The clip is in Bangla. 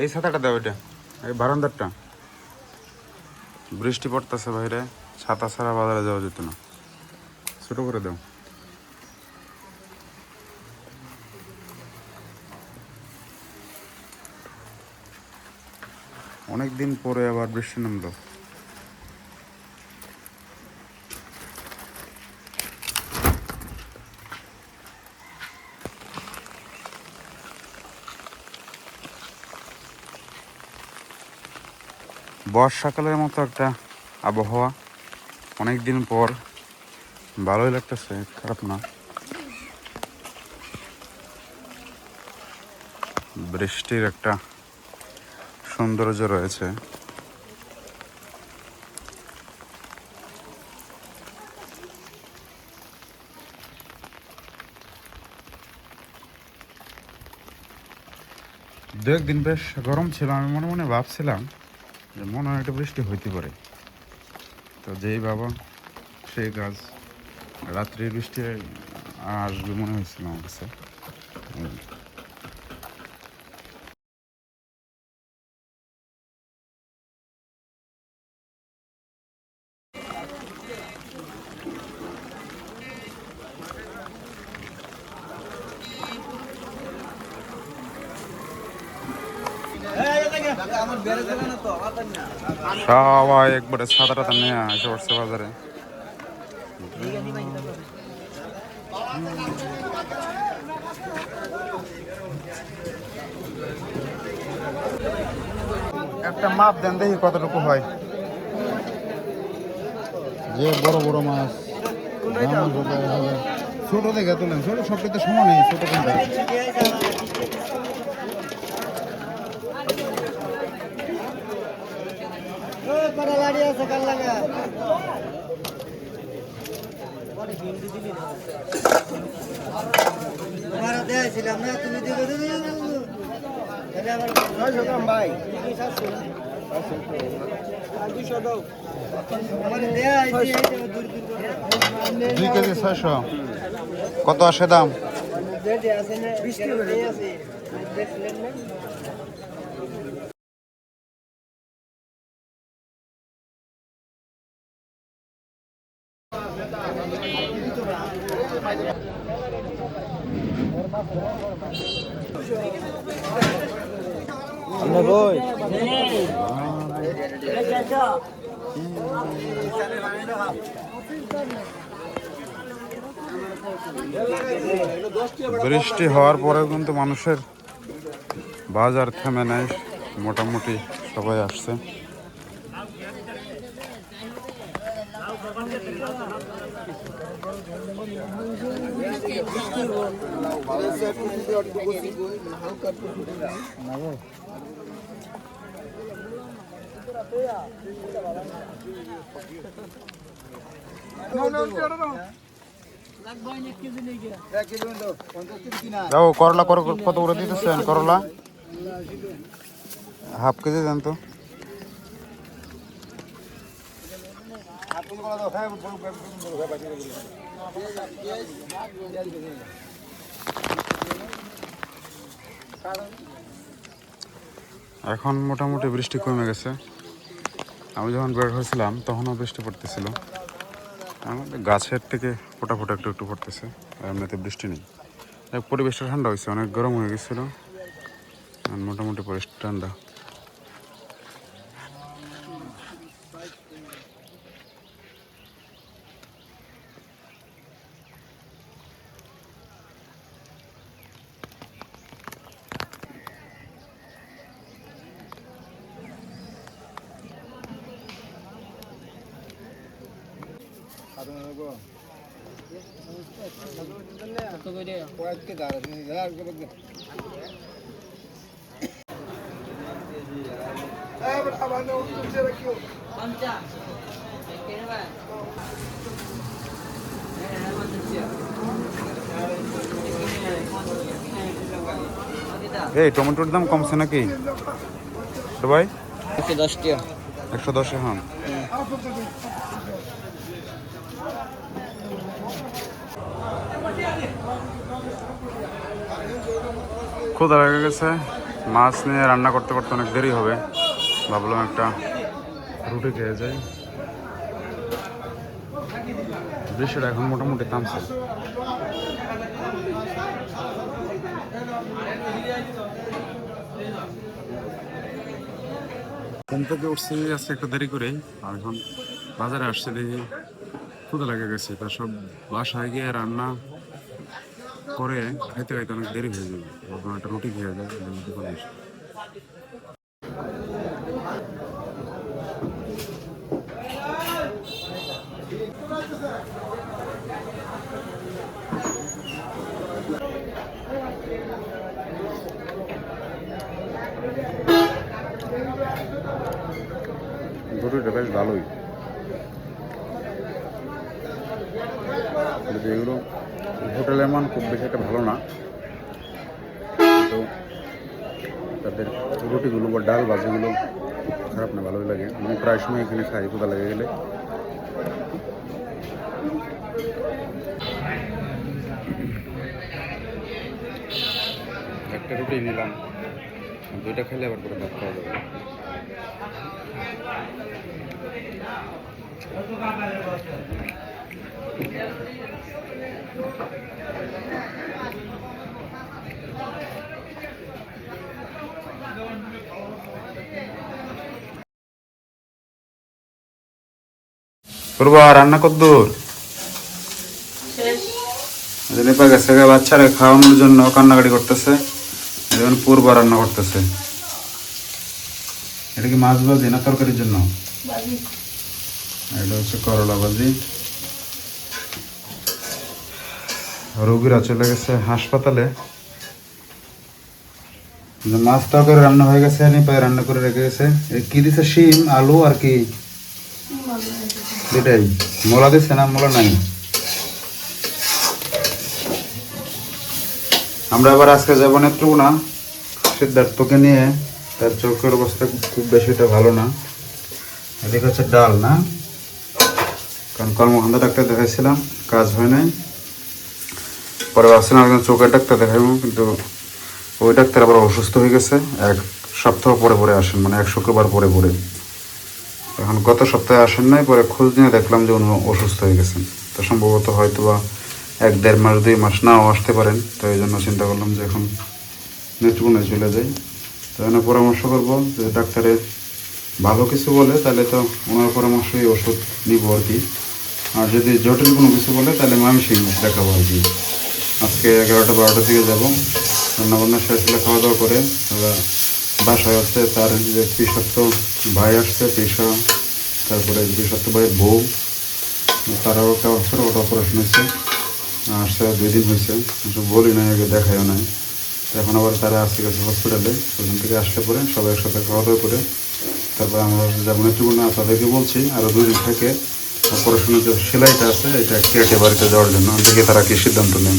এই ছাতাটা দাও এটা, এই বারান্দারটা। বৃষ্টি পড়তেছে বাইরে, ছাতা ছাড়া বাজারে যাওয়া যেত না। ছোট করে দাও। অনেক দিন পরে আবার বৃষ্টি নামলো। বর্ষাকালের মতো একটা আবহাওয়া। অনেক দিন পর ভালোই লাগতেছে, খারাপ না। বৃষ্টির একটা সৌন্দর্য রয়েছে। দু একদিন বেশ গরম ছিল, আমি মনে মনে ভাবছিলাম যে মনে হয় একটা বৃষ্টি হইতে পারে। তো যেই বাবা, সেই গাছ রাত্রির বৃষ্টি আসবে মনে হয়েছিল আমার কাছে। সবাই একবারে সাদা টাতা নিয়ে এসে পড়ছে বাজারে। একটা মাপ দেন দেখি কতটুকু হয়। যে বড় বড় মাছ। ছোট দেখে তোলেন, ছোট সবটাতে নেই ছোট কোনটা কটা লাড়ি আছে কাল লাগা তোমার দেয়াছিলাম না তুমি দিবে ভাই আমার দেয়া আছে দূর দূর করে। দুই কেজি ছয়শো। কত আসে দাম? বৃষ্টি হওয়ার পরেও কিন্তু মানুষের বাজার থেমে নেয় মোটামুটি সবাই আসছে। যাও করলা কত করে দিতেছেন? করলা? হাফ কেজি দেন তো। এখন মোটামুটি বৃষ্টি কমে গেছে। আমি যখন বের হয়েছিলাম, তখনও বৃষ্টি পড়তেছিল। আমাদের গাছের থেকে ফোটা ফোটা একটু একটু পড়তেছে, আর এমনিতে বৃষ্টি নেই। পরিবেশটা ঠান্ডা হয়েছে, অনেক গরম হয়ে গেছিল। মোটামুটি পরিবেশ ঠান্ডা। এই টমেটোর দাম কমছে নাকি? সবাই? একশো দশ টাকা। একশো দশে হন ক্ষুদা হয়ে গেছে। মাছ নিয়ে রান্না করতে করতে অনেক দেরি হবে। ভাবলাম একটা রুটি খেয়ে যাই। বৃষ্টিটা এখন মোটামুটি থামছে। ঘুম থেকে উঠছি, আজকে একটু দেরি করে। আর এখন বাজারে আসছে দেখি ক্ষুদা লেগে গেছে। তা সব বাসায় গিয়ে রান্না করে খাইতে খাইতে অনেক দেরি হয়ে যাবে ভাবলাম একটা রুটি খেয়ে যায় দোকানে এসে। রুটিটা বেশ ভালোই কিন্তু এগুলো হোটেলের মান খুব বেশি একটা ভালো না, তো তাদের রুটিগুলো বা ডাল ভাজিগুলো খারাপ না, ভালোই লাগে। আমি প্রায় সময় এখানে খাই কোথা লেগে গেলে। একটা রুটি নিলাম, দুইটা খেলে আবার করে ভাত খাওয়া যাবে। করব রান্না কদ্দূর নেপা গেছে বাচ্চারা খাওয়ানোর জন্য কান্নাকাটি করতেছে। পূর্ব রান্না করতেছে। এটা কি মাছ ভাজি না তরকারির জন্য? এটা হচ্ছে করলা ভাজি। রোগীরা চলে গেছে হাসপাতালে। মাছ তরকারি রান্না হয়ে গেছে নিপায় রান্না করে রেখে গেছে। কি দিছে? শিম, আলু আর কি? এটাই। মোলা দিচ্ছে না? মোলা নাই। আমরা আবার আজকে যাব নেত্রকোনা। সিদ্ধার্থকে নিয়ে। তার চোখের অবস্থা খুব বেশিটা ভালো না। এদিকে হচ্ছে ডাল, না? কারণ কর্মকাণ্ড ডাক্তার দেখাইছিলাম, কাজ হয় নাই। পরে ভাবছিলাম একজন চোখের ডাক্তার দেখাইব, কিন্তু ওই ডাক্তার আবার অসুস্থ হয়ে গেছে। এক সপ্তাহ পরে পরে আসেন মানে এক শুক্রবার পরে পরে। এখন গত সপ্তাহে আসেন নাই, পরে খোঁজ নিয়ে দেখলাম যে উনি অসুস্থ হয়ে গেছেন। তো সম্ভবত হয়তো বা এক দেড় মাস, দুই মাস নাও আসতে পারেন। তো এই জন্য চিন্তা করলাম যে এখন নেত্রকোনায় চলে যাই। তো এখানে পরামর্শ করব যে ডাক্তারের ভালো কিছু বলে, তাহলে তো ওনার পরামর্শই ওষুধ নিব আর কি। আর যদি জটিল কোনো কিছু বলে, তাহলে সিং দেখাবো আর কি। আজকে এগারোটা বারোটার দিকে যাব। রান্নাবান্না শেষ হলে খাওয়া দাওয়া করে বাসায় হচ্ছে তার যে পিসাত্ত ভাই আসছে পিসা তারপরে পিসাত্ত ভাইয়ের বউ, তারাও একটা ওটা অপারেশন হয়েছে। আসছে, দুই দিন হয়েছে। বলি নাই, আগে দেখাইও নাই। এখন আবার তারা আসতে গেছে হসপিটালে ওখান থেকে আসলে পরে সবাই একসাথে খাওয়া দাওয়া করে তারপরে আমরা যেমন একটু না তাদেরকে বলছি আরও দুই দিন থেকে অপারেশনের যে সেলাইটা আছে, এটা কেটে বাড়িতে যাওয়ার জন্য। দেখে তারা কি সিদ্ধান্ত নেন